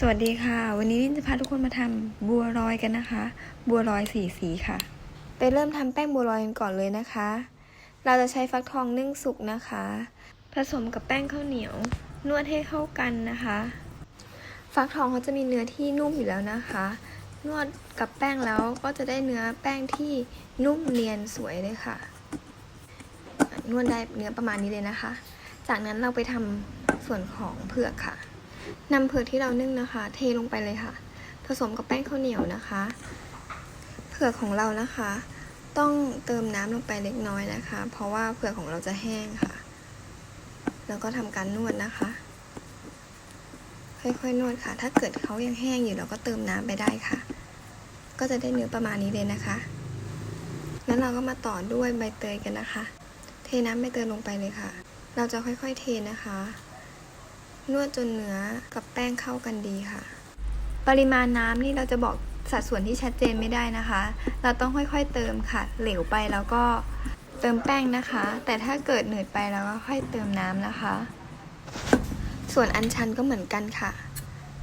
สวัสดีค่ะ วันนี้ลินจะพาทุกคนมาทำบัวลอยกันนะคะ บัวลอยสีสีค่ะ ไปเริ่มทำแป้งบัวลอยกันก่อนเลยนะคะ เราจะใช้ฟักทองนึ่งสุกนะคะ ผสมกับแป้งข้าวเหนียวนวดให้เข้ากันนะคะ ฟักทองเขาจะมีเนื้อที่นุ่มอยู่แล้วนะคะ นวดกับแป้งแล้วก็จะได้เนื้อแป้งที่นุ่มเนียนสวยเลยค่ะ นวดได้เนื้อประมาณนี้เลยนะคะ จากนั้นเราไปทำส่วนของเผือกค่ะ นำเผือกที่เรานึ่งนะคะ เทลงไปเลยค่ะ ผสมกับแป้งข้าวเหนียวนะคะ เผือกของเรานะคะ ต้องเติมน้ำลงไปเล็กน้อยนะคะ เพราะว่าเผือกของเราจะแห้งค่ะ แล้วก็ทำการนวดนะคะ ค่อยๆนวดค่ะ ถ้าเกิดเขายังแห้งอยู่เราก็เติมน้ำไปได้ค่ะ ก็จะได้เนื้อประมาณนี้เลยนะคะ แล้วเราก็มาต่อด้วยใบเตยกันนะคะ เทน้ำใบเตยลงไปเลยค่ะ เราจะค่อยๆเทนะคะ นวดจนเนื้อกับแป้งเข้ากันดีค่ะ ปริมาณน้ำนี่เราจะบอกสัดส่วนที่ชัดเจนไม่ได้นะคะ เราต้องค่อยๆเติมค่ะ เหลวไปแล้วก็เติมแป้งนะคะ แต่ถ้าเกิดเหนืดไปเราก็ค่อยเติมน้ำนะคะ ส่วนอันชันก็เหมือนกันค่ะ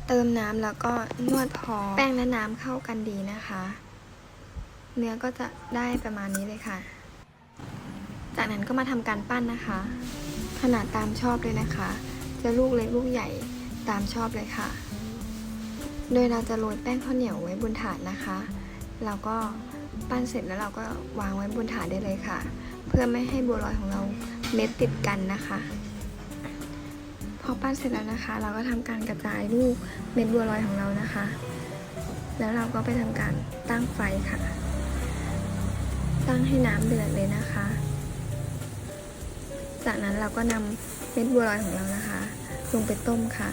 เติมน้ำแล้วก็นวดพอแป้งและน้ำเข้ากันดีนะคะ เนื้อก็จะได้ประมาณนี้เลยค่ะ จากนั้นก็มาทำการปั้นนะคะ ขนาดตามชอบเลยนะคะ จะลูกเล็กลูกใหญ่ตามชอบเลยค่ะ โดยเราจะโรยแป้งข้าวเหนียวไว้บนถาดนะคะ เราก็ปั้นเสร็จแล้วเราก็วางไว้บนถาดได้เลยค่ะ เพื่อไม่ให้บัวลอยของเราเม็ดติดกันนะคะ พอปั้นเสร็จแล้วนะคะ เราก็ทำการกระจายลูกเม็ดบัวลอยของเรานะคะ แล้วเราก็ไปทำการตั้งไฟค่ะ ตั้งให้น้ำเดือดเลยนะคะ จากนั้นเราก็นำเม็ดบัวลอยของเรานะคะ ลงไปต้มค่ะ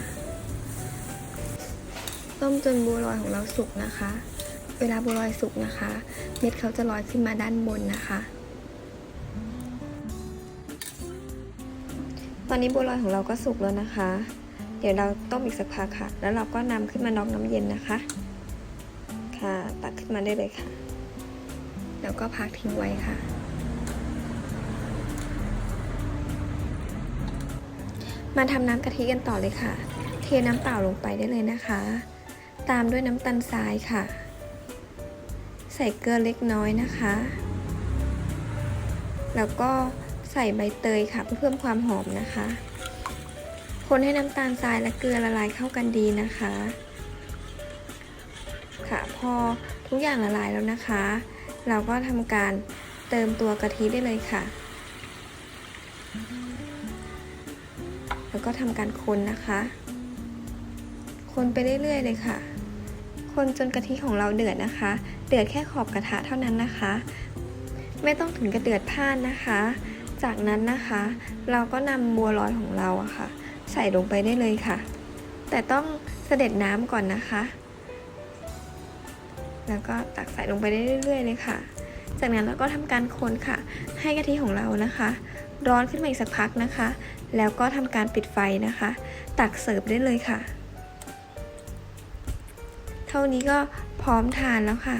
ต้มจนบัวลอยของเราสุกนะคะ เวลาบัวลอยสุกนะคะ เม็ดเขาจะลอยขึ้นมาด้านบนนะคะ ตอนนี้บัวลอยของเราก็สุกแล้วนะคะ เดี๋ยวเราต้มอีกสักพักค่ะ แล้วเราก็นำขึ้นมาน็อกน้ำเย็นนะคะ ค่ะตักขึ้นมาได้เลยค่ะ แล้วก็พักทิ้งไว้ค่ะ มาทำน้ำกะทิกันต่อเลยค่ะ เทน้ำเปล่าลงไปได้เลยนะคะ ตามด้วยน้ำตาลทรายค่ะ ใส่เกลือเล็กน้อยนะคะ แล้วก็ใส่ใบเตยค่ะเพื่อเพิ่มความหอมนะคะ คนให้น้ำตาลทรายและเกลือละลายเข้ากันดีนะคะ ค่ะพอทุกอย่างละลายแล้วนะคะ เราก็ทำการเติมตัวกะทิได้เลยค่ะ แล้วก็ทำการคนนะคะ คนไปเรื่อยๆเลยค่ะ คนจนกะทิของเราเดือดนะคะ เดือดแค่ขอบกระทะเท่านั้นนะคะ ไม่ต้องถึงกระเดือดพ่านนะคะ จากนั้นนะคะ เราก็นำบัวลอยของเราอะค่ะ ใส่ลงไปได้เลยค่ะ แต่ต้องเสด็จน้ำก่อนนะคะ แล้วก็ตักใส่ลงไปได้เรื่อยๆเลยค่ะ จากนั้นเราก็ทำการคนค่ะ ให้กะทิของเรานะคะ ร้อนขึ้นมาอีกสักพักนะคะ แล้วก็ทำการปิดไฟนะคะ ตักเสิร์ฟได้เลยค่ะ เท่านี้ก็พร้อมทานแล้วค่ะ